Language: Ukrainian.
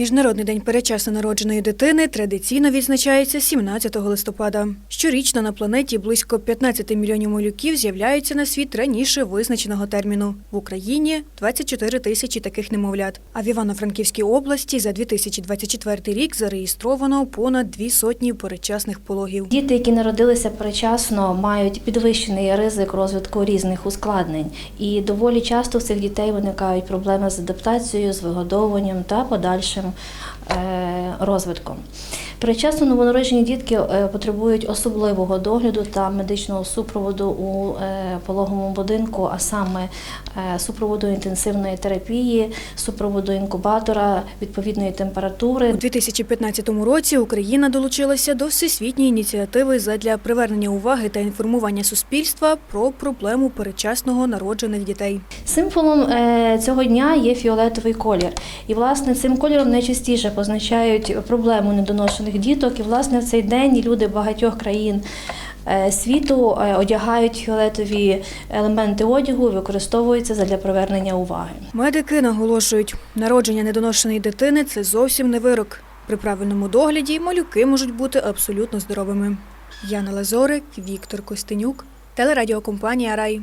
Міжнародний день передчасно народженої дитини традиційно відзначається 17 листопада. Щорічно на планеті близько 15 мільйонів малюків з'являються на світ раніше визначеного терміну. В Україні 24 тисячі таких немовлят. А в Івано-Франківській області за 2024 рік зареєстровано понад дві сотні передчасних пологів. Діти, які народилися передчасно, мають підвищений ризик розвитку різних ускладнень, і доволі часто в цих дітей виникають проблеми з адаптацією, з вигодовуванням та подальшим розвитком. Передчасно новонароджені дітки е, потребують особливого догляду та медичного супроводу у е, пологовому будинку, а саме е, супроводу інтенсивної терапії, супроводу інкубатора, відповідної температури, У 2015 році Україна долучилася до всесвітньої ініціативи задля привернення уваги та інформування суспільства про проблему передчасного народжених дітей. Символом цього дня є фіолетовий колір. І, власне, цим кольором найчастіше позначають проблему недоношених діток. І, власне, в цей день люди багатьох країн е, світу е, одягають фіолетові елементи одягу використовуються для привернення уваги. Медики наголошують, народження недоношеної дитини це зовсім не вирок. При правильному догляді малюки можуть бути абсолютно здоровими. Яна Лазорик, Віктор Костенюк, телерадіокомпанія Рай.